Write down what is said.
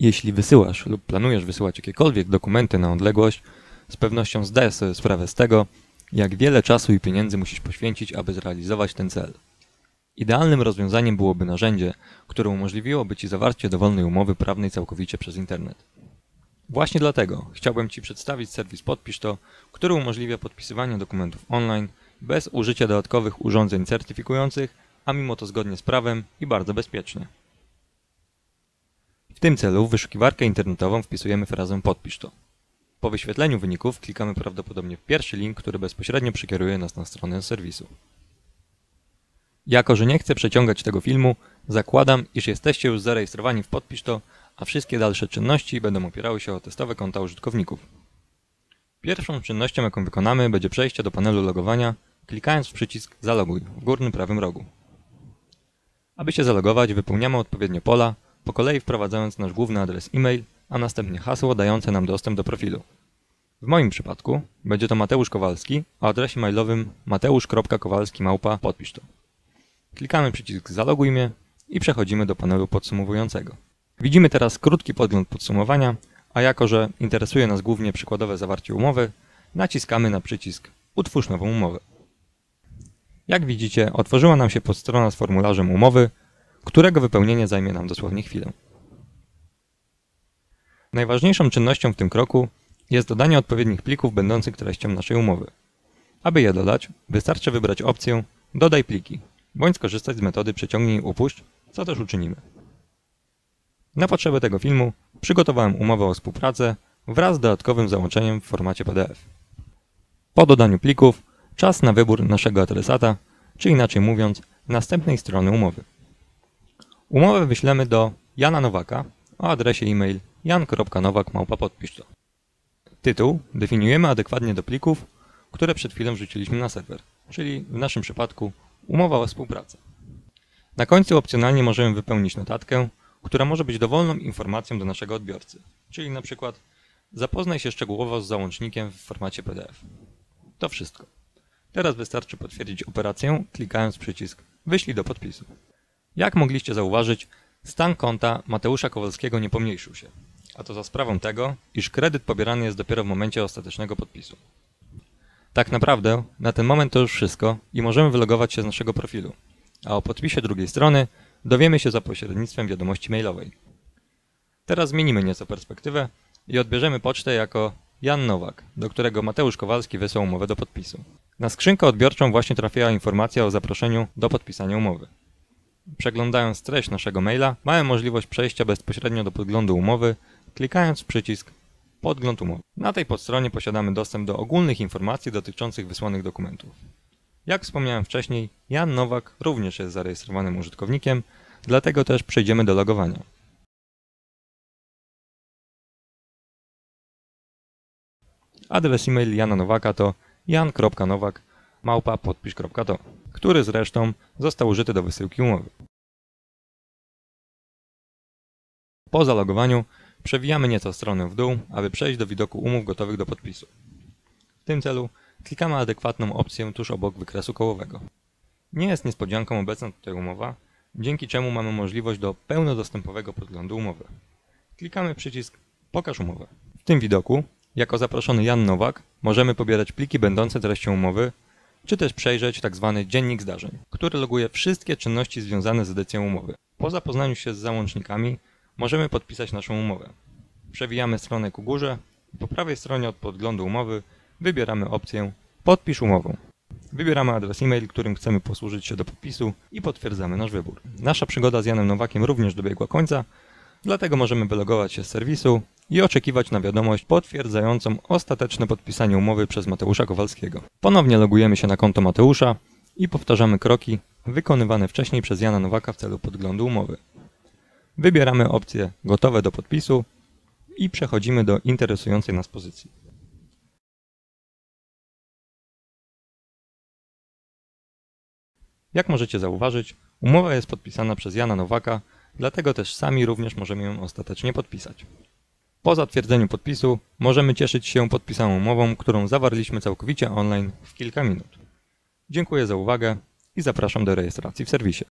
Jeśli wysyłasz lub planujesz wysyłać jakiekolwiek dokumenty na odległość, z pewnością zdajesz sobie sprawę z tego, jak wiele czasu i pieniędzy musisz poświęcić, aby zrealizować ten cel. Idealnym rozwiązaniem byłoby narzędzie, które umożliwiłoby Ci zawarcie dowolnej umowy prawnej całkowicie przez internet. Właśnie dlatego chciałbym Ci przedstawić serwis Podpisz to, który umożliwia podpisywanie dokumentów online bez użycia dodatkowych urządzeń certyfikujących, a mimo to zgodnie z prawem i bardzo bezpiecznie. W tym celu w wyszukiwarkę internetową wpisujemy frazę Podpisz to. Po wyświetleniu wyników klikamy prawdopodobnie w pierwszy link, który bezpośrednio przekieruje nas na stronę serwisu. Jako, że nie chcę przeciągać tego filmu, zakładam, iż jesteście już zarejestrowani w Podpisz to, a wszystkie dalsze czynności będą opierały się o testowe konta użytkowników. Pierwszą czynnością, jaką wykonamy, będzie przejście do panelu logowania, klikając w przycisk Zaloguj w górnym prawym rogu. Aby się zalogować, wypełniamy odpowiednie pola, po kolei wprowadzając nasz główny adres e-mail, a następnie hasło dające nam dostęp do profilu. W moim przypadku będzie to Mateusz Kowalski o adresie mailowym mateusz.kowalski małpa podpisz to. Klikamy przycisk Zaloguj mnie i przechodzimy do panelu podsumowującego. Widzimy teraz krótki podgląd podsumowania, a jako że interesuje nas głównie przykładowe zawarcie umowy, naciskamy na przycisk Utwórz nową umowę. Jak widzicie, otworzyła nam się podstrona z formularzem umowy, którego wypełnienie zajmie nam dosłownie chwilę. Najważniejszą czynnością w tym kroku jest dodanie odpowiednich plików będących treścią naszej umowy. Aby je dodać, wystarczy wybrać opcję Dodaj pliki, bądź skorzystać z metody Przeciągnij i upuść, co też uczynimy. Na potrzeby tego filmu przygotowałem umowę o współpracę wraz z dodatkowym załączeniem w formacie PDF. Po dodaniu plików czas na wybór naszego adresata, czy inaczej mówiąc, następnej strony umowy. Umowę wyślemy do Jana Nowaka o adresie e-mail jan.nowak.podpisz Tytuł definiujemy adekwatnie do plików, które przed chwilą wrzuciliśmy na serwer, czyli w naszym przypadku umowa o współpracę. Na końcu opcjonalnie możemy wypełnić notatkę, która może być dowolną informacją do naszego odbiorcy, czyli na przykład zapoznaj się szczegółowo z załącznikiem w formacie PDF. To wszystko. Teraz wystarczy potwierdzić operację, klikając przycisk Wyślij do podpisu. Jak mogliście zauważyć, stan konta Mateusza Kowalskiego nie pomniejszył się, a to za sprawą tego, iż kredyt pobierany jest dopiero w momencie ostatecznego podpisu. Tak naprawdę, na ten moment to już wszystko i możemy wylogować się z naszego profilu, a o podpisie drugiej strony dowiemy się za pośrednictwem wiadomości mailowej. Teraz zmienimy nieco perspektywę i odbierzemy pocztę jako Jan Nowak, do którego Mateusz Kowalski wysłał umowę do podpisu. Na skrzynkę odbiorczą właśnie trafiła informacja o zaproszeniu do podpisania umowy. Przeglądając treść naszego maila, mamy możliwość przejścia bezpośrednio do podglądu umowy, klikając przycisk Podgląd umowy. Na tej podstronie posiadamy dostęp do ogólnych informacji dotyczących wysłanych dokumentów. Jak wspomniałem wcześniej, Jan Nowak również jest zarejestrowanym użytkownikiem, dlatego też przejdziemy do logowania. Adres e-mail Jana Nowaka to jan.nowak który zresztą został użyty do wysyłki umowy. Po zalogowaniu przewijamy nieco stronę w dół, aby przejść do widoku umów gotowych do podpisu. W tym celu klikamy adekwatną opcję tuż obok wykresu kołowego. Nie jest niespodzianką obecna tutaj umowa, dzięki czemu mamy możliwość do pełnodostępowego podglądu umowy. Klikamy przycisk Pokaż umowę. W tym widoku, jako zaproszony Jan Nowak, możemy pobierać pliki będące treścią umowy, czy też przejrzeć tzw. Tak dziennik zdarzeń, który loguje wszystkie czynności związane z edycją umowy. Po zapoznaniu się z załącznikami możemy podpisać naszą umowę. Przewijamy stronę ku górze i po prawej stronie od podglądu umowy wybieramy opcję Podpisz umowę. Wybieramy adres e-mail, którym chcemy posłużyć się do podpisu i potwierdzamy nasz wybór. Nasza przygoda z Janem Nowakiem również dobiegła końca, dlatego możemy wylogować się z serwisu i oczekiwać na wiadomość potwierdzającą ostateczne podpisanie umowy przez Mateusza Kowalskiego. Ponownie logujemy się na konto Mateusza i powtarzamy kroki wykonywane wcześniej przez Jana Nowaka w celu podglądu umowy. Wybieramy opcję gotowe do podpisu i przechodzimy do interesującej nas pozycji. Jak możecie zauważyć, umowa jest podpisana przez Jana Nowaka, dlatego też sami również możemy ją ostatecznie podpisać. Po zatwierdzeniu podpisu możemy cieszyć się podpisaną umową, którą zawarliśmy całkowicie online w kilka minut. Dziękuję za uwagę i zapraszam do rejestracji w serwisie.